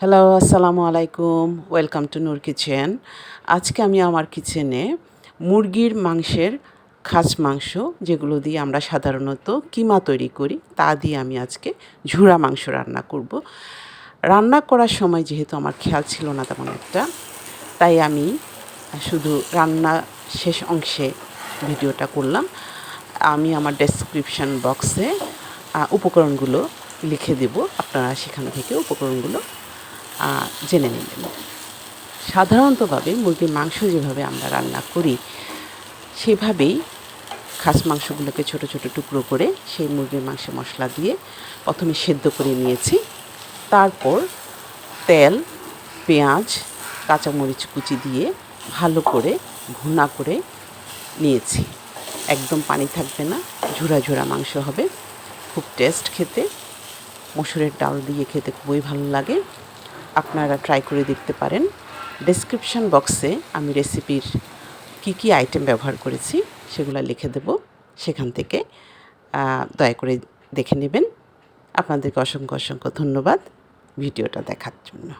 Hello আসসালামু আলাইকুম। Welcome to Noor kitchen আজকে আমি আমার কিচেনে মুরগির মাংসের খাস মাংস, যেগুলো দিয়ে আমরা সাধারণত কিমা তৈরি করি, তা দিয়ে আমি আজকে ঝুরা মাংস রান্না করব। রান্না করার সময় যেহেতু আমার খেয়াল ছিল না তেমন একটা, তাই আমি শুধু রান্না শেষ অংশে ভিডিওটা করলাম। আমি আমার ডেসক্রিপশন বক্সে উপকরণগুলো লিখে দেব। আপনারা সেখান থেকে উপকরণগুলো জেনে নেবেন সাধারণতভাবে মুরগির মাংস যেভাবে আমরা রান্না করি, সেভাবেই খাস মাংসগুলোকে ছোট ছোট টুকরো করে সেই মুরগির মাংসে মশলা দিয়ে প্রথমে সেদ্ধ করে নিয়েছি। তারপর তেল, পেঁয়াজ, কাঁচামরিচ কুচি দিয়ে ভালো করে ঘুনা করে নিয়েছি। একদম পানি থাকবে না, ঝুরা ঝুরা মাংস হবে। খুব টেস্ট খেতে। মসুরের ডাল দিয়ে খেতে খুবই ভালো লাগে। আপনারা ট্রাই করে দেখতে পারেন। ডেসক্রিপশন বক্সে আমি রেসিপির কি কি আইটেম ব্যবহার করেছি সেগুলো লিখে দেব। সেখান থেকে দয়া করে দেখে নেবেন। আপনাদেরকে অসংখ্য অসংখ্য ধন্যবাদ ভিডিওটা দেখার জন্য।